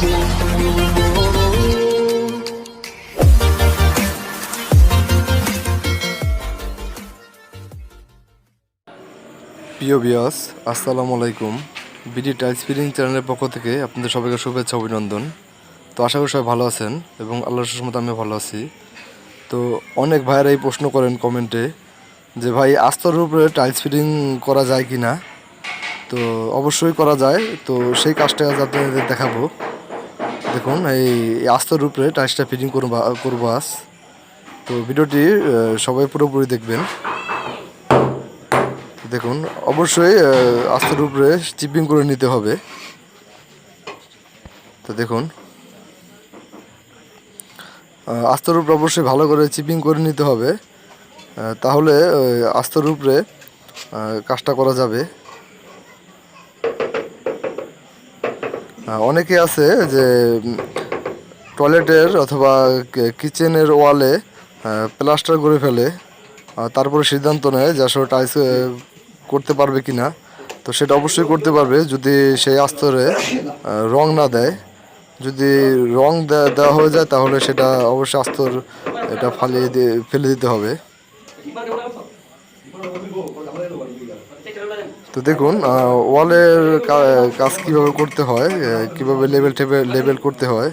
প্রিয় বিয়াস আসসালামু আলাইকুম। বিডি টাইলস ফিটিং চ্যানেলের পক্ষ থেকে আপনাদের সবাইকে শুভেচ্ছা, অভিনন্দন। তো আশা করি সবাই ভালো আছেন এবং আল্লাহর সুসমত আমি ভালো আছি। তো অনেক ভাইয়েরা এই প্রশ্ন করেন কমেন্টে যে, ভাই, আস্তর উপরে টাইলস ফিটিং করা যায় কি না তো অবশ্যই করা যায়। তো সেই কাজটা আজ আপনাদের দেখাবো। দেখুন, এই আস্তর উপরে টাইলসটা ফিটিং করব করব আজ। তো ভিডিওটি সবাই পুরোপুরি দেখবেন। দেখুন, অবশ্যই আস্তের উপরে চিপিং করে নিতে হবে। তো দেখুন আস্তের উপরে অবশ্যই ভালো করে চিপিং করে নিতে হবে। তাহলে আস্তের উপরে কাজটা করা যাবে। অনেকে আছে যে টয়লেটের অথবা কিচেনের ওয়ালে প্লাস্টার করে ফেলে তারপরে সিদ্ধান্ত নেয় যে আসলে টাইলস করতে পারবে কি না তো সেটা অবশ্যই করতে পারবে যদি সেই আস্তরে রং না দেয়। যদি রং দেওয়া হয়ে যায় তাহলে সেটা অবশ্যই আস্তর এটা ফালিয়ে দিয়ে, ফেলে দিতে হবে। তো দেখুন ওয়ালের কাজ কীভাবে করতে হয় কীভাবে লেবেল টেবে, লেবেল করতে হয়,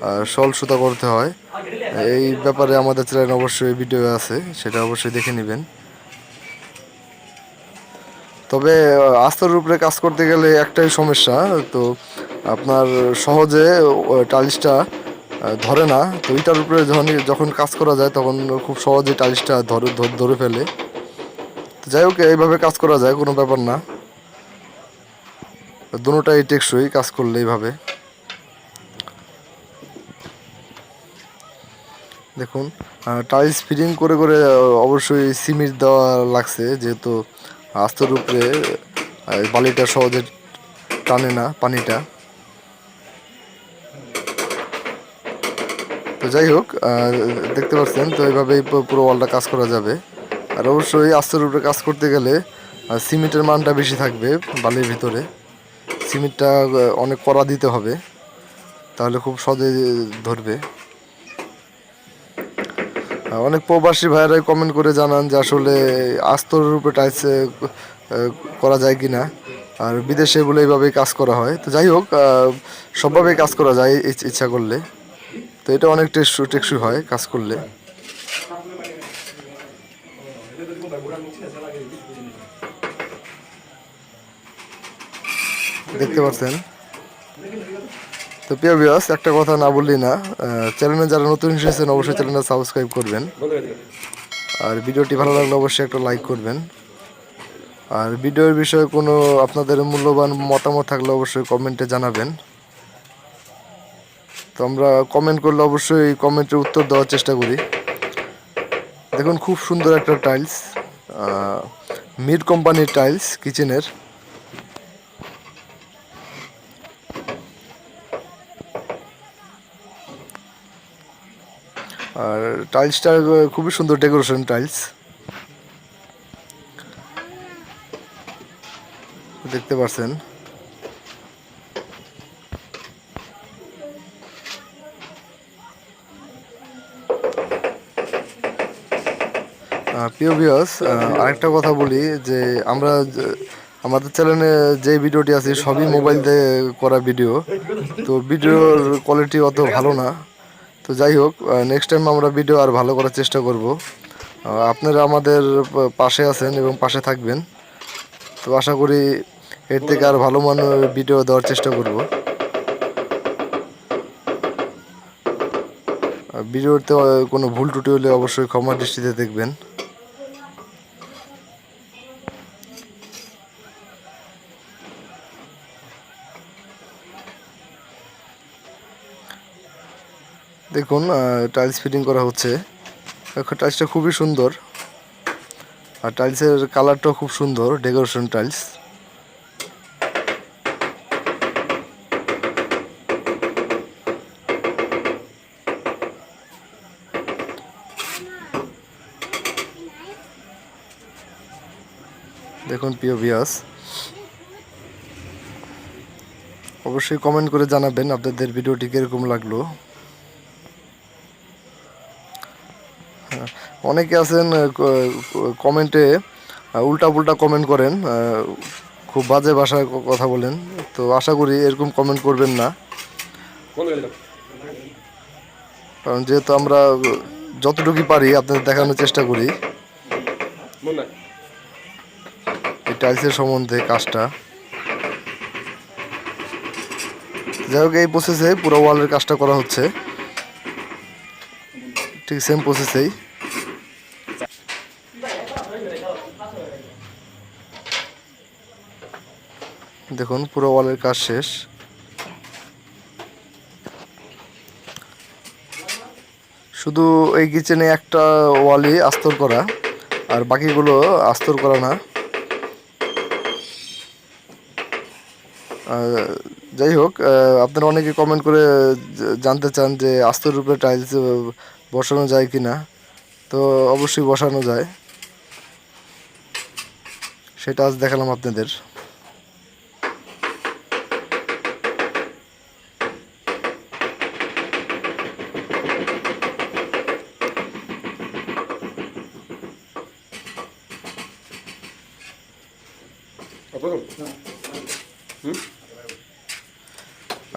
আর সল সুতা করতে হয়, এই ব্যাপারে আমাদের চ্যানেল অবশ্যই ভিডিও আছে, সেটা অবশ্যই দেখে নেবেন। তবে আস্তর উপরে কাজ করতে গেলে একটাই সমস্যা, তো আপনার সহজে টালিশটা ধরে না, তো এটার উপরে যখন যখন কাজ করা যায়, তখন খুব সহজে টালিশটা ধরে ধরে- ফেলে। যাই হোক, এইভাবে কাজ করা যায়, কোনো ব্যাপার না। দুটোটাই টেকসই কাজ করলে এইভাবে। দেখুন টাইলস ফিটিং করে করে অবশ্যই সিমেন্ট দেওয়া লাগছে, যেহেতু আস্তর উপরে বালিটা সহজে টানে না, পানিটা। তো যাই হোক দেখতে পাচ্ছেন, তো এইভাবেই পুরো ওয়ালটা কাজ করা যাবে। আর অবশ্যই আস্তর উপরে কাজ করতে গেলে সিমেন্টের মানটা বেশি থাকবে বালির ভিতরে। সিমেন্টটা অনেক কড়া দিতে হবে, তাহলে খুব সহজে ধরবে। অনেক প্রবাসী ভাইয়েরাই কমেন্ট করে জানান যে আসলে আস্তর রূপে টাইলস করা যায় কি না আর বিদেশে বলে এইভাবেই কাজ করা হয়। তো যাই হোক সবভাবেই কাজ করা যায় ইচ- ইচ্ছা করলে। তো এটা অনেক টেকসই টেকসই হয় কাজ করলে। দেখতে পাচ্ছেন তো প্রিয় বিয়াস একটা কথা না বললি না চ্যানেলে যারা নতুন এসেছেন, অবশ্যই চ্যানেলটা সাবস্ক্রাইব করবেন। আর ভিডিওটি ভালো লাগলে অবশ্যই একটা লাইক করবেন। আর ভিডিওর বিষয়ে কোনো আপনাদের মূল্যবান মতামত থাকলে অবশ্যই কমেন্টে জানাবেন। তো আমরা কমেন্ট করলে অবশ্যই কমেন্টের উত্তর দেওয়ার চেষ্টা করি। দেখুন, খুব সুন্দর একটা টাইলস মিড কোম্পানির টাইলস কিচেনের টাইলসটা খুবই সুন্দর ডেকোরেশন টাইলস দেখতে পাচ্ছেন প্রিয় বিয়স আরেকটা কথা বলি যে আমরা আমাদের চ্যানেলে যে ভিডিওটি আছে, সবই মোবাইল দিয়ে করা ভিডিও তো ভিডিওর কোয়ালিটি অত ভালো না। তো যাই হোক নেক্সট টাইম আমরা ভিডিও আর ভালো করার চেষ্টা করব। আপনারা আমাদের পাশে আছেন এবং পাশে থাকবেন। তো আশা করি এর থেকে আর ভালো মানের ভিডিও দেওয়ার চেষ্টা করব। ভিডিওতে কোনো ভুল টুটি হলে অবশ্যই ক্ষমা দৃষ্টিতে দেখবেন। দেখুন টাইলস ফিটিং করা হচ্ছে। টাইলসটা খুবই সুন্দর। আর টাইলসের কালারটাও খুব সুন্দর ডেকোরেশন টাইলস দেখুন, প্রিয় বিয়াস অবশ্যই কমেন্ট করে জানাবেন আপনাদের ভিডিওটি কীরকম লাগল। অনেকে আছেন কমেন্টে উল্টা পুল্টা কমেন্ট করেন খুব বাজে ভাষায় কথা বলেন। তো আশা করি এরকম কমেন্ট করবেন না। কারণ যেহেতু আমরা যতটুকু পারি আপনাদের দেখানোর চেষ্টা করি। এই টাইলসের সম্বন্ধে কাজটা। যাই হোক, এই প্রসেসে পুরো ওয়ালের কাজটা করা হচ্ছে। ঠিক সেম প্রসেসেই দেখুন, পুরো ওয়ালের কাজ শেষ। শুধু এই কিচেনে একটা ওয়ালই আস্তর করা, আর বাকিগুলো আস্তর করা না। যাই হোক আপনারা অনেকে কমেন্ট করে জানতে চান যে আস্তর রূপে টাইলস বসানো যায় কি না তো অবশ্যই বসানো যায়। সেটা আজ দেখালাম আপনাদের।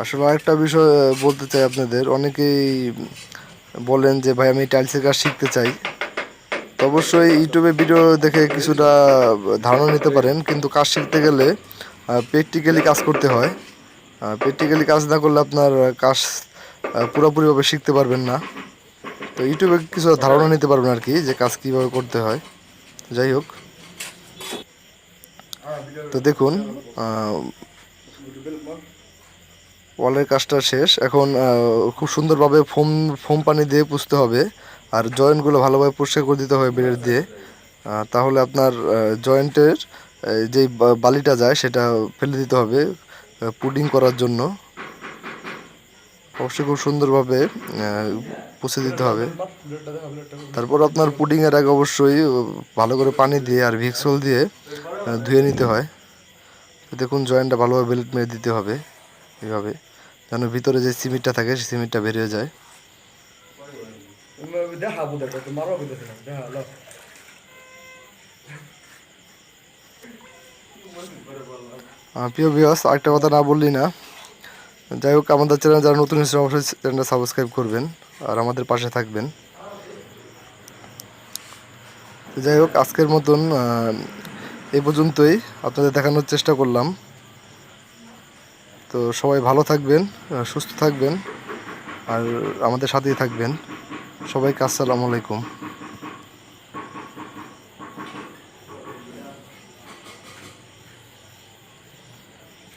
আসলে আরেকটা বিষয় বলতে চাই আপনাদের। অনেকেই বলেন যে, ভাই, আমি টাইলসের কাজ শিখতে চাই। তো অবশ্যই ইউটিউবে ভিডিও দেখে কিছুটা ধারণা নিতে পারেন। কিন্তু কাজ শিখতে গেলে প্র্যাকটিক্যালি কাজ করতে হয়। প্র্যাকটিক্যালি কাজ না করলে আপনার কাজ পুরোপুরিভাবে শিখতে পারবেন না। তো ইউটিউবে কিছু ধারণা নিতে পারবেন আর কি, যে কাজ কীভাবে করতে হয়। যাই হোক। তো দেখুন ওয়ালের কাজটা শেষ। এখন খুব সুন্দরভাবে ফোম ফোম পানি দিয়ে পুষতে হবে। আর জয়েন্টগুলো ভালোভাবে পরিষ্কার করে দিতে হবে ব্লেড দিয়ে। তাহলে আপনার জয়েন্টের বা- বালিটা যায়, সেটা ফেলে দিতে হবে পুডিং করার জন্য। অবশ্যই খুব সুন্দরভাবে পুষে দিতে হবে। তারপর আপনার পুডিংয়ের আগে অবশ্যই ভালো করে পানি দিয়ে আর ভিক্সল দিয়ে ধুয়ে নিতে হয়। দেখুন, জয়েন্টটা ভালোভাবে বেল্ট মেরে দিতে হবে এইভাবে, যেন ভিতরে যে সিমেন্টটা থাকে, সেই সিমেন্টটা বেরিয়ে যায়। প্রিয় বিয়স আরেকটা কথা না বললি না। যাই হোক, আমাদের চ্যানেল যারা নতুন এসেছে অবশ্যই চ্যানেলটা সাবস্ক্রাইব করবেন আর আমাদের পাশে থাকবেন। যাই হোক, আজকের মতন এই পর্যন্তই আপনাদের দেখানোর চেষ্টা করলাম। তো সবাই ভালো থাকবেন সুস্থ থাকবেন, আর আমাদের সাথেই থাকবেন। সবাইকে আসসালামু আলাইকুম।